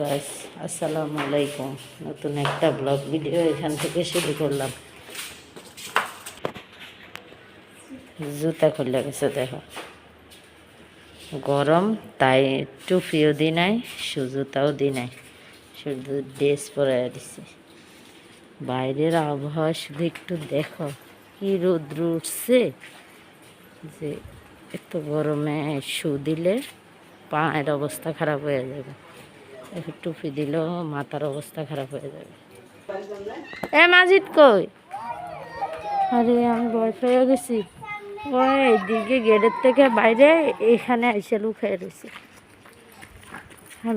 Guys নতুন একটা blog video এখান থেকে শুরু করলাম। জুতা খুলে গেছে, দেখো। গরম, তাই টুপিও দি নাই সুজুতাও দি নাই শুধু ড্রেস পরে দিছি। বাইরের আবহাওয়া শুধু একটু দেখো। কি রোদ্র উঠছে? যে এত গরমে শু দিলে পায়ের অবস্থা খারাপ হয়ে যাবে। টুপি দিলেও মাথার অবস্থা খারাপ হয়ে যাবে। এ মাজিদ কই? আরে, আমি ভয় পেয়ে গেছি। ওই এদিকে গেটের থেকে বাইরে এখানে এসে লুকিয়ে রয়েছে।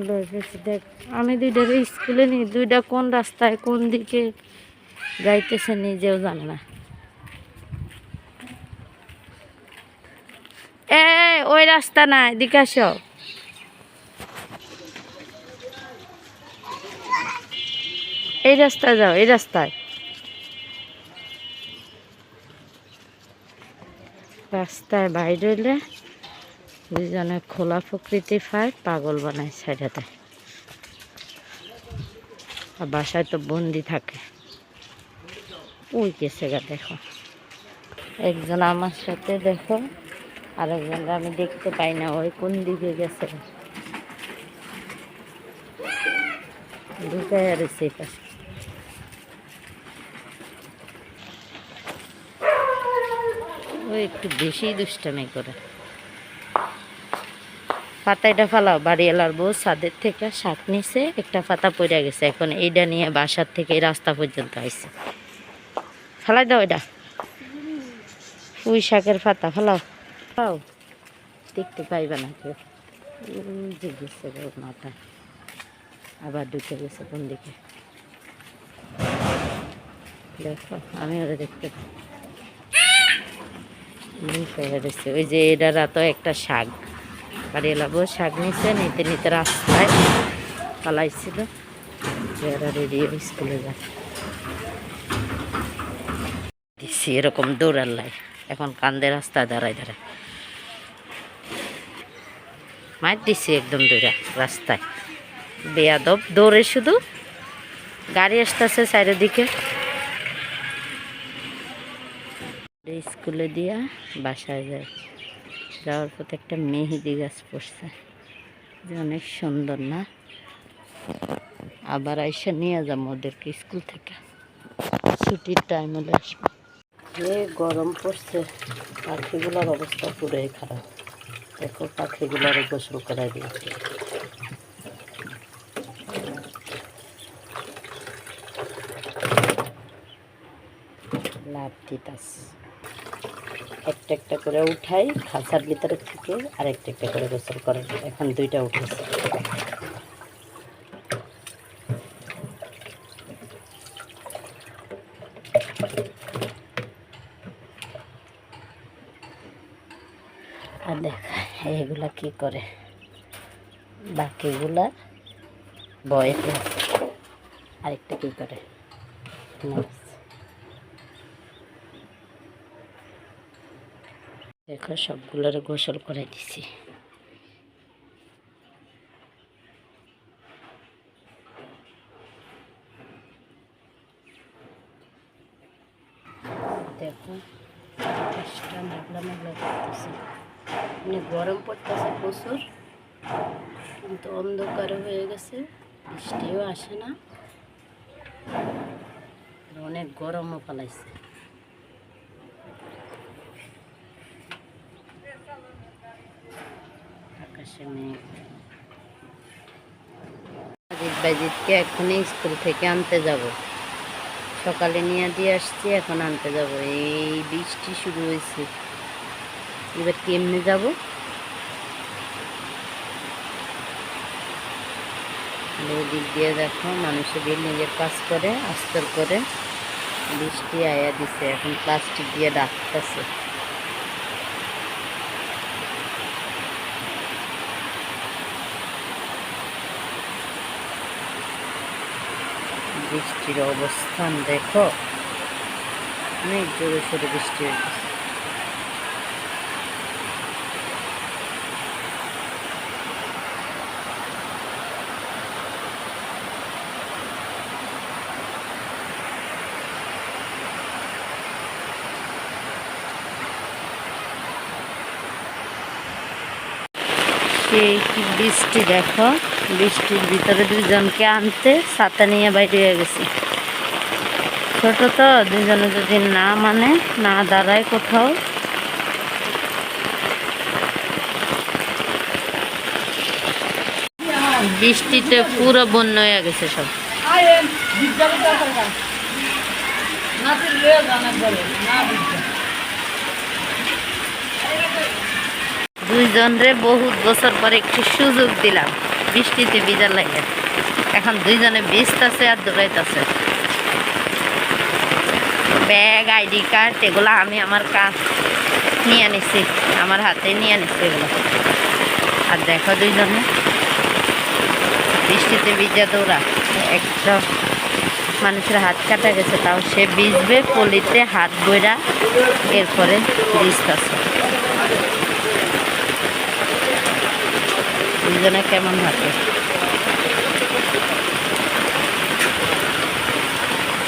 পেয়েছি, দেখ। আমি দুইটা স্কুলে নিই, দুইটা কোন রাস্তায় কোন দিকে যাইতেছে নিজেও জানে না। এ, ওই রাস্তা না, এদিকে এই রাস্তায় যাও, এই রাস্তায়। রাস্তায় বাইরে হইলে দুজনে খোলা প্রকৃতি পায় পাগল বানায় সাইডাতে আর বাসায় তো বন্দি থাকে। গেছে গা, দেখো। একজন আমার সাথে, দেখো, আরেকজন আমি দেখতে পাই না, ওই কোন দিকে গেছে? ও একটু বেশি দুষ্টামি করে। পাতাটা ফালাও, বাড়িওয়ালার বউ ছাদের থেকে শাক নিছে, একটা পাতা পড়ে গেছে। এখন এইটা নিয়ে বাসার থেকে রাস্তা পর্যন্ত আসছে ফেলাই দাও এটা। পুঁই শাকের পাতা ফেলাও। ফাও দেখতে পাইবে না কেউ। যে মাথা। আবার ঢুকে গেছে কোন দিকে। দেখো, আমি ওরা দেখতে পাই। ওই যে এরা রাতো একটা শাক বাড়ি এলাবো শাক নিছে, নিতে নিতে রাস্তায় পালাইছিল। এরা রেডি স্কুলে যায়। দিচ্ছি এরকম দৌড়ার লাই। এখন কান্দে রাস্তায় দাঁড়ায় দাঁড়ায়। মার দিছি একদম দৌড়া রাস্তায়। বেয়াদব, দৌড়ে শুধু। গাড়ি আসতেছে চারিদিকে। স্কুলে দিয়া বাসায় যায়। যাওয়ার পথে একটা মেহেদি গাছ পড়ছে। যে অনেক সুন্দর না? আবার আইসা নিয়ে যাব ওদেরকে স্কুল থেকে। ছুটির টাইম হলে আসব। যে গরম পড়ছে, পাখিগুলোর অবস্থা পুরোই খারাপ। দেখো, পাখিগুলোর গোসল করাই দিয়েছে। একটা একটা করে উঠাই, খাঁচার ভিতরে থেকে আর একটা একটা করে গোসল করে এখন দুইটা উঠেছে আর দেখ এইগুলা কি করে? বাকিগুলা বয়েতে আরেকটা কি করে? দেখো, সবগুলোর গোসল করে দিছি। দেখো মেঘলা মেঘলা মানে গরম পড়তেছে প্রচুর, কিন্তু অন্ধকার হয়ে গেছে, বৃষ্টিও আসে না। অনেক গরমও পালাইছে। আকাশে এখনই স্কুল থেকে আনতে যাব। সকালে নিয়ে দিয়ে আসছি, এখন আনতে যাব। এই বৃষ্টি শুরু হয়েছে। এবার কেমনে যাব? দিক দিয়ে দেখো মানুষের নিজের কাজ করে, আস্তর করে। বৃষ্টি আয়া দিছে, এখন প্লাস্টিক দিয়ে ডাকতেছে। বৃষ্টির অবস্থান দেখো। অনেক জোরে সোরে বৃষ্টি হয়েছে সেই কি বৃষ্টি, দেখো। বৃষ্টির ভিতরে দুজনকে আনতে ছাতা নিয়ে বাইরে গেছে। ছোট তো, দুজনে যদি না মানে না দাঁড়ায় কোথাও। বৃষ্টিতে পুরো বন্যা হয়ে গেছে সব। দুইজন রে বহুত বছর পরে একটু সুযোগ দিলাম। বৃষ্টিতে ভিজার লাগে। এখন দুইজনে ভিজতেছে আর দৌড়াইতেছে। ব্যাগ, আইডি কার্ড, এগুলো আমি আমার কাজ নিয়ে নিছি। আমার হাতে নিয়ে নিছি এগুলো। আর দেখো দুইজনে। বৃষ্টিতে ভিজা দৌড়া। একটা মানুষের হাত কাটা গেছে, তাও সে ভিজবে, পলিতে হাত বইরা এরপরে ভিজতেছে। দুজনে কেমন হাতে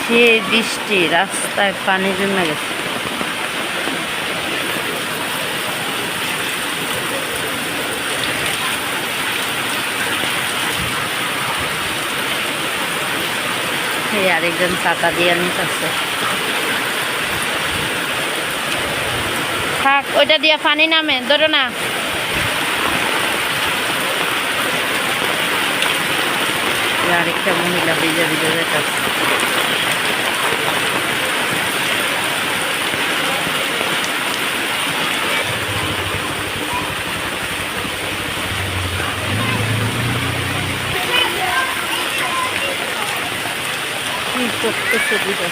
সে বৃষ্টি রাস্তায় পানি জমে গেছে। আরেকজন ছাতা দিয়ে নিতেছে। থাক, ওইটা দিয়ে পানি নামে, ধরো না। এই আরেকটা মহিলা ভিজে ভিজে দিদা?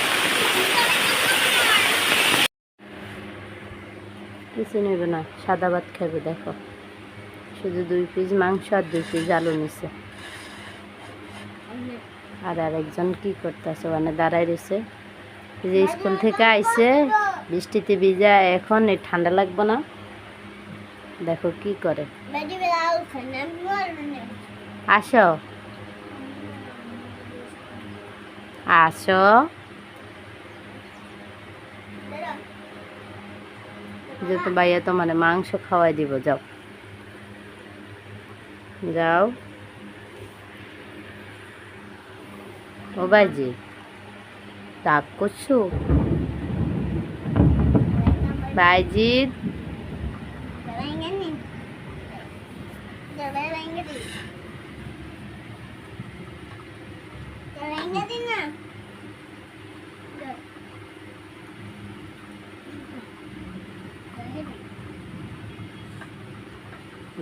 কিছু নেবে না, সাদা ভাত খাবে, দেখো। শুধু দুই পিস মাংস আর দুই পিস আলু নিছে। আর আরেকজন কি করতেছে? মানে দাঁড়াই রয়েছে। যে স্কুল থেকে আইছে, বৃষ্টিতে ভিজা, এখন এই ঠান্ডা লাগবে না। দেখো কি করে। আসো। আসো। যে তো ভাইয়া তোমার মাংস খাওয়াই দিব, যাও। যাও। ও বাজে। রাগ করছ? বাইজি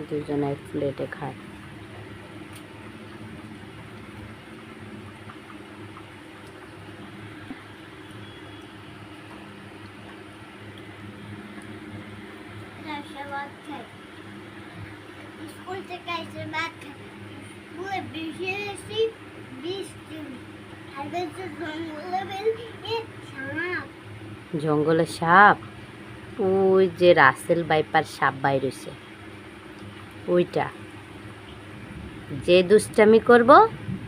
দুজনে এক প্লেটে খায়। জঙ্গলে সাপ? ওই যে রাসেল বাইপার সাপ বাইরেছে ওইটা। যে দুষ্টামি করব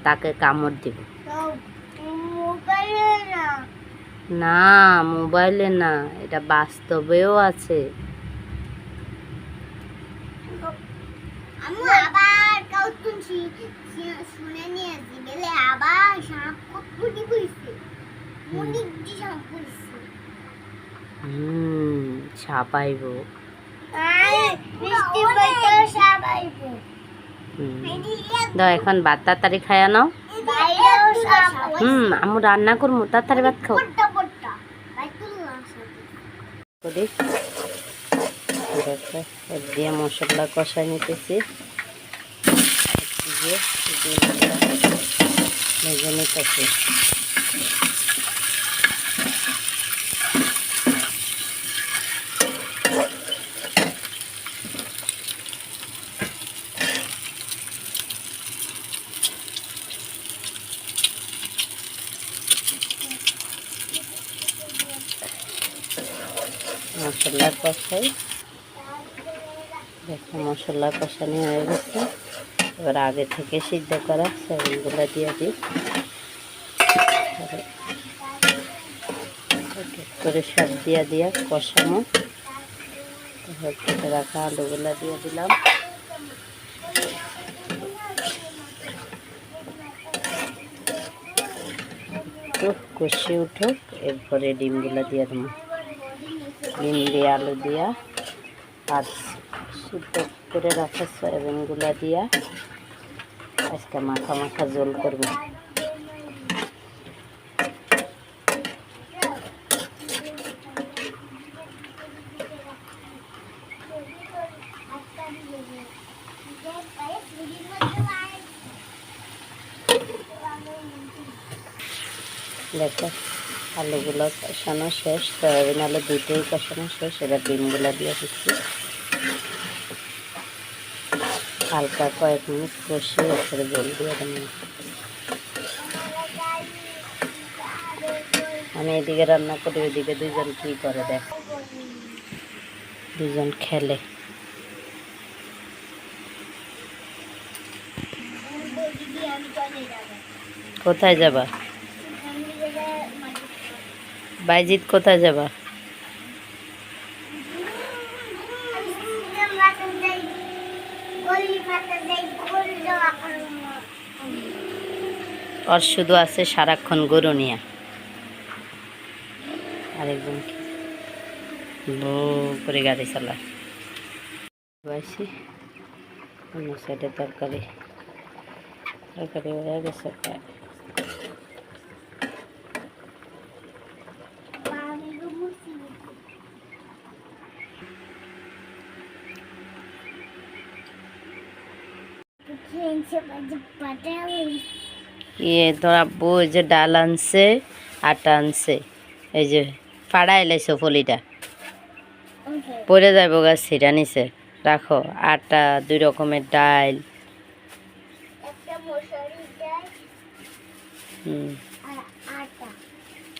তাকে কামড় দিব। না মোবাইলে না এটা বাস্তবেও আছে। আবার সাপ হুম হুম। দাও এখন ভাত তাড়াতাড়ি খায়া নাও। হুম আমি রান্না করব তাড়াতাড়ি ভাত খাও। করি। দিয়ে মশলা কষাই নিতেছি। ভেজে নিতেছি। মশলা কষাই। দেখো মশলা কষানি হয়ে গেছে। এবার আগে থেকে সিদ্ধ করা সয়াবিনগুলো দিয়ে দিই। করে সব দিয়ে দিয়া কষানো। কেটে রাখা আলুগুলা দিয়ে দিলাম। একটু কষে উঠুক। এরপরে ডিমগুলো দিয়ে দেবো। ডিম দিয়ে আলু দিয়া, আর সিদ্ধ করে রাখা সয়াবিনগুলো দিয়া আজকে মাখা মাখা জোল করব। দেখো। আলুগুলো কষানো শেষ, সয়াবিন আলু দুটোই কষানো শেষ, এবার ডিমগুলো দিয়ে দিচ্ছি। হালকা কয়েক মিনিট কষিয়ে এরপরে জল দিয়ে দেবো। আমি এদিকে রান্না করি, ওইদিকে দুজন কী করে দেখ। দুজন খেলে। কোথায় যাবা? বাইজিৎ কোথায় যাবা? ওর শুধু আছে সারাক্ষণ গরু নিয়ে। আরেকজন করে গাড়ি চালায়। বয়সি অন্য সাইডে তরকারি। তরকারি হয়ে গেছে ইয়ে তোর আব্বু এই যে ডাল আনছে আটা আনছে এই যে ফাড়া এলাইছো ফলিটা পরে যাব গাছ ছিটা নিছে রাখো আটা দুই রকমের ডাল।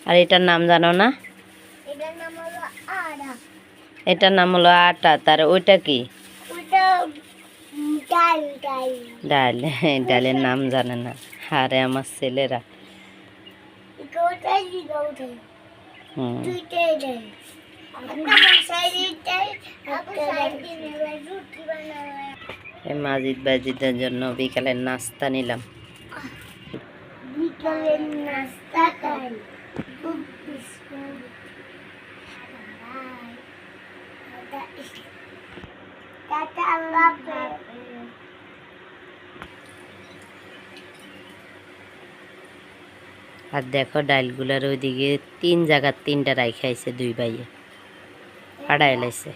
আর এটার নাম জানো না? এটার নাম হলো আটা। তার ওইটা কি? ডাল ডাল। ডাল ডালের নাম জানে না। আরে আমার ছেলেরা। মাজিদ বাজিদের জন্য বিকালের নাস্তা নিলাম। বিকালের নাস্তা খাই টাটা আল্লাহ আর দেখো ডাইলগুলার ওইদিকে তিন জায়গার তিনটা রাই খাইছে দুই ভাইয়ে। ফাড়াই লাইছে।